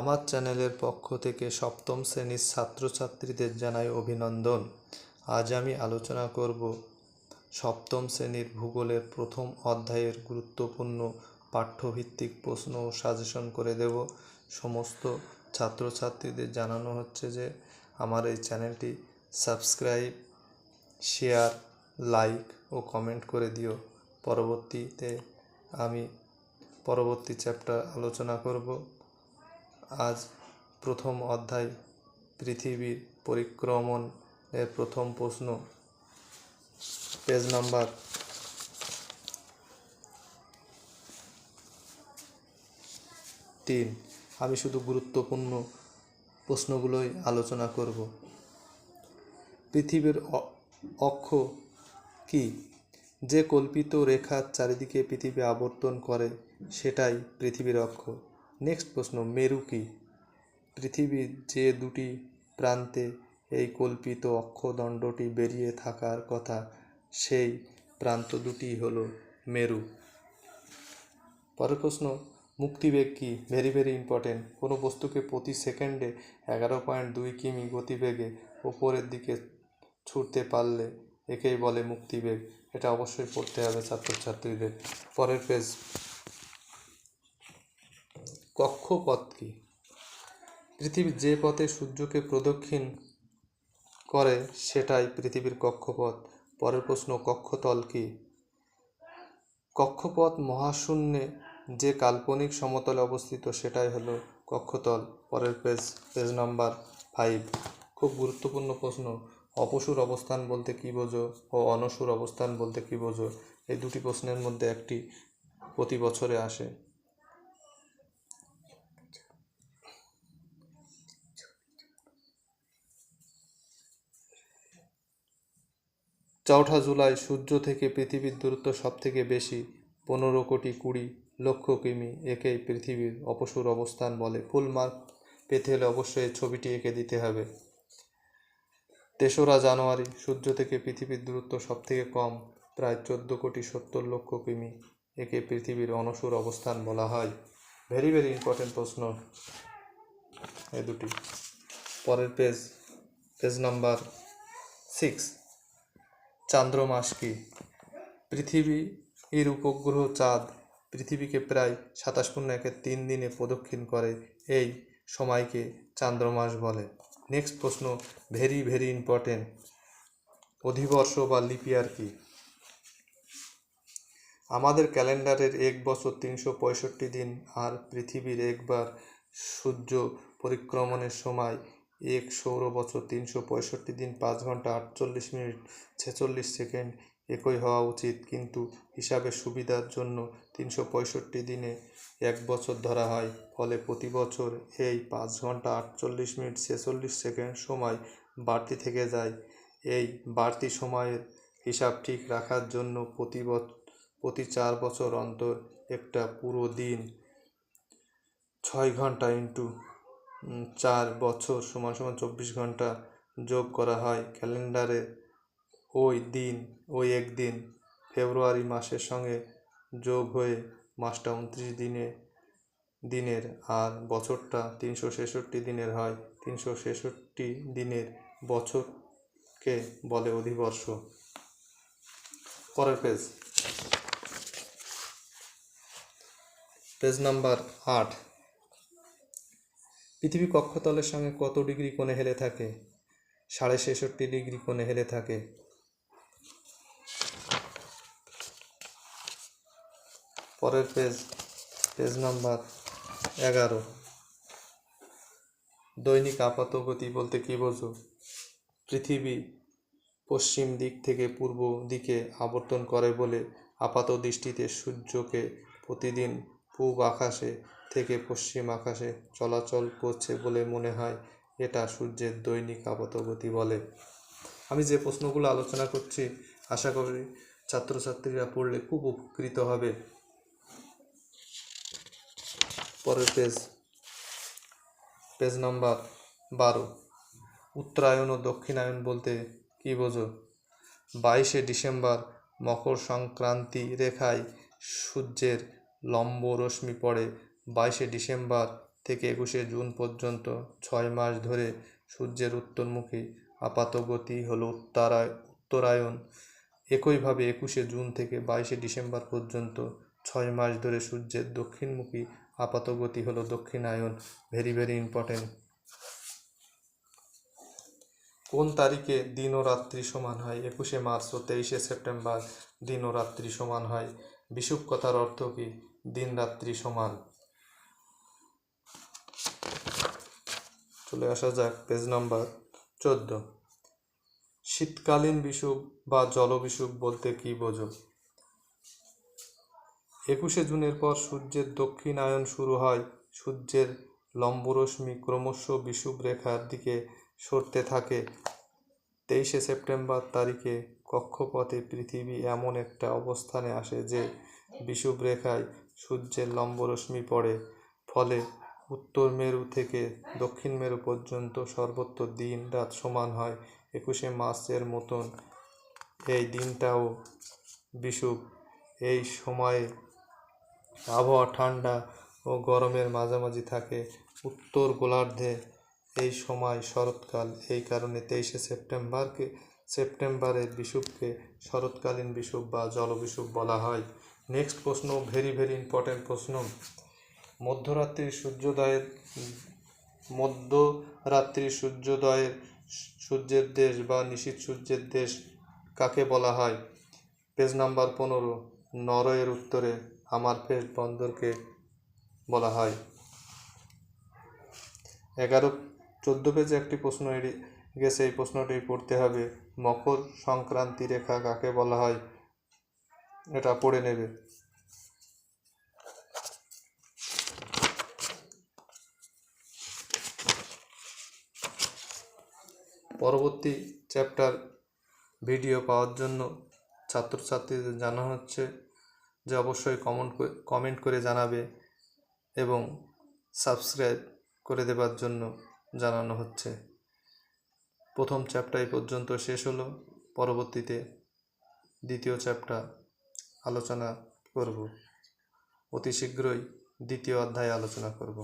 আমার চ্যানেলের পক্ষ থেকে সপ্তম শ্রেণির ছাত্রছাত্রীদের জানাই অভিনন্দন। আজ আমি আলোচনা করব সপ্তম শ্রেণির ভূগোলের প্রথম অধ্যায়ের গুরুত্বপূর্ণ পাঠ্যভিত্তিক প্রশ্ন ও সাজেশন করে দেব। সমস্ত ছাত্রছাত্রীদের জানানো হচ্ছে যে আমার এই চ্যানেলটি সাবস্ক্রাইব, শেয়ার, লাইক ও কমেন্ট করে দিও। পরবর্তীতে আমি পরবর্তী চ্যাপ্টার আলোচনা করব। আজ প্রথম অধ্যায়, পৃথিবীর পরিক্রমণ এর প্রথম প্রশ্ন, পেজ নাম্বার তিন। আমি শুধু গুরুত্বপূর্ণ প্রশ্নগুলোই আলোচনা করব। পৃথিবীর অক্ষ কি? যে কল্পিত রেখার চারিদিকে পৃথিবী আবর্তন করে, সেটাই পৃথিবীর অক্ষ। নেক্সট প্রশ্ন, মেরু কি? পৃথিবীর যে দুটি প্রান্তে এই কল্পিত অক্ষদণ্ডটি বেরিয়ে থাকার কথা, সেই প্রান্ত দুটি হলো মেরু। পরের প্রশ্ন, মুক্তিবেগ কি? Very very important. কোনো বস্তুকে প্রতি সেকেন্ডে এগারো পয়েন্ট দুই কিমি গতিবেগে ওপরের দিকে ছুটতে পারলে একেই বলে মুক্তিবেগ। এটা অবশ্যই পড়তে হবে ছাত্রছাত্রীদের। পরের পেজ কক্ষপথ কি পৃথিবীর যে পথে সূর্যকে প্রদক্ষিণ করে, সেটাই পৃথিবীর কক্ষপথ। পরের প্রশ্ন, কক্ষতল কি? কক্ষপথ মহাশূন্যে যে কাল্পনিক সমতলে অবস্থিত, সেটাই হলো কক্ষতল। পরের পেজ পেজ নাম্বার ফাইভ। খুব গুরুত্বপূর্ণ প্রশ্ন, অপসুর অবস্থান বলতে কী বোঝো ও অনসুর অবস্থান বলতে কী বোঝো? এই দুটি প্রশ্নের মধ্যে একটি প্রতি বছরে আসে। চৌঠা জুলাই সূর্য থেকে পৃথিবীর দূরত্ব সবথেকে বেশি, পনেরো কোটি কুড়ি লক্ষ কিমি, একেই পৃথিবীর অপসুর অবস্থান বলে ফুল মার্ক পেতে হলে অবশ্যই ছবিটি এঁকে দিতে হবে। তেসরা জানুয়ারি, সূর্য থেকে পৃথিবীর দূরত্ব সবথেকে কম, প্রায় চোদ্দ কোটি সত্তর লক্ষ কিমি একে পৃথিবীর অনসুর অবস্থান বলা হয়। ভেরি ভেরি ইম্পর্টেন্ট প্রশ্ন। এ দুটি। পরের পেজ পেজ নাম্বার সিক্স। চান্দ্রমাস কি পৃথিবী এর উপগ্রহ চাঁদ পৃথিবীকে প্রায় সাতাশ পূর্ণ একের তিন দিনে প্রদক্ষিণ করে এই সময়কে চান্দ্রমাস বলে। নেক্সট প্রশ্ন ভেরি ভেরি ইম্পর্টেন্ট অধিবর্ষ বা লিপিয়ার কি? আমাদের ক্যালেন্ডারের এক বছর তিনশো পঁয়ষট্টি দিন আর পৃথিবীর একবার সূর্য পরিক্রমণের সময় এক সৌর বছর তিনশো পঁয়ষট্টি দিন পাঁচ ঘণ্টা আটচল্লিশ মিনিট ছেচল্লিশ সেকেন্ড একই হওয়া উচিত। কিন্তু হিসাবের সুবিধার জন্য তিনশো পঁয়ষট্টি দিনে এক বছর ধরা হয়। ফলে প্রতি বছর এই পাঁচ ঘণ্টা আটচল্লিশ মিনিট ছেচল্লিশ সেকেন্ড সময় বাড়তি থেকে যায়। এই বাড়তি সময়ের হিসাব ঠিক রাখার জন্য প্রতি প্রতি চার বছর অন্তর একটা পুরো দিন ছয় ঘণ্টা ইন্টু চার বছর সমান সমান চব্বিশ ঘণ্টা যোগ করা হয়। ক্যালেন্ডারে ওই দিন, ওই একদিন, ফেব্রুয়ারি মাসের সঙ্গে যোগ হয়ে মাসটা উনত্রিশ দিনে, দিনের আর বছরটা তিনশো ছেষট্টি দিনের হয়। তিনশো ছেষট্টি দিনের বছরকে বলে অধিবর্ষ। পরের পেজ। পেজ নাম্বার আট। পৃথিবী কক্ষতলের সঙ্গে কত ডিগ্রি কোণে হেলে থাকে? সাড়ে ছেষট্টি ডিগ্রি কোণে হেলে থাকে। পরের পেজ পেজ নাম্বার এগারো। দৈনিক আপাতগতি বলতে কী বোঝো? পৃথিবী পশ্চিম দিক থেকে পূর্ব দিকে আবর্তন করে বলে আপাত দৃষ্টিতে সূর্যকে প্রতিদিন পূব আকাশে থেকে পশ্চিম আকাশে চলাচল করছে বলে মনে হয় এটা সূর্যের দৈনিক আপাতগতি বলে। আমি যে প্রশ্নগুলো আলোচনা করছি, আশা করি ছাত্রছাত্রীরা পড়লে খুব উপকৃত হবে। পরের পেজ পেজ নাম্বার বারো। উত্তরায়ণ ও দক্ষিণায়ন বলতে কী বোঝো? বাইশে ডিসেম্বর মকর সংক্রান্তি রেখায় সূর্যের লম্ব রশ্মি পড়ে বাইশে ডিসেম্বর থেকে একুশে জুন পর্যন্ত ছয় মাস ধরে সূর্যের উত্তরমুখী আপাত গতি হলো উত্তরায় উত্তরায়ণ। একইভাবে একুশে জুন থেকে বাইশে ডিসেম্বর পর্যন্ত ছয় মাস ধরে সূর্যের দক্ষিণমুখী আপাত গতি হলো দক্ষিণায়ন ভেরি ভেরি ইম্পর্টেন্ট। কোন তারিখে দিন ও রাত্রি সমান হয়? একুশে মার্চ ও তেইশে সেপ্টেম্বর দিন ও রাত্রি সমান হয়। বিষুব কথার অর্থ কি? দিন রাত্রি সমান। চলে আসা যাক পেজ নাম্বার চোদ্দ। শীতকালীন বিষুব বা জলবিষুব বলতে কি বোঝো? একুশে জুনের পর সূর্যের দক্ষিণায়ন শুরু হয়। সূর্যের লম্বরশ্মি ক্রমশ বিষুব রেখার দিকে সরতে থাকে। তেইশে সেপ্টেম্বর তারিখে কক্ষপথে পৃথিবী এমন একটা অবস্থানে আসে যে, বিষুব রেখায় সূর্যের লম্বরশ্মি পড়ে, ফলে উত্তর মেরু থেকে দক্ষিণ মেরু পর্যন্ত সর্বত্র দিন রাত সমান হয়। একুশে মার্চের মতন এই দিনটাও বিষুব। এই সময়ে আবহাওয়া ঠান্ডা ও গরমের মাঝামাঝি থাকে। উত্তর গোলার্ধে এই সময় শরৎকাল। এই কারণে তেইশে সেপ্টেম্বরকে সেপ্টেম্বরের বিষুবকে শরৎকালীন বিষুব বা জলবিষুব বলা হয়। নেক্সট প্রশ্ন ভেরি ভেরি ইম্পর্টেন্ট প্রশ্ন। মধ্যরাত্রির সূর্যোদয়ের মধ্যরাত্রির সূর্যোদয়ের সূর্যের দেশ বা নিশীথ সূর্যের দেশ কাকে বলা হয়? পেজ নাম্বার পনেরো নরওয়ের উত্তরে আমারফেস্ট বন্দরকে বলা হয়। এগারো, চোদ্দ পেজে একটি প্রশ্ন এড়ি- গেছে, এই প্রশ্নটি পড়তে হবে। মকর সংক্রান্তি রেখা কাকে বলা হয়? এটা পড়ে নেবে। পরবর্তী চ্যাপ্টার ভিডিও পাওয়ার জন্য ছাত্রছাত্রীদের জানা হচ্ছে যে অবশ্যই কমেন্ট কমেন্ট করে জানাবে এবং সাবস্ক্রাইব করে দেবার জন্য জানানো হচ্ছে। প্রথম চ্যাপ্টার পর্যন্ত শেষ হলো। পরবর্তীতে দ্বিতীয় চ্যাপ্টার আলোচনা করব। অতি শীঘ্রই দ্বিতীয় অধ্যায় আলোচনা করব।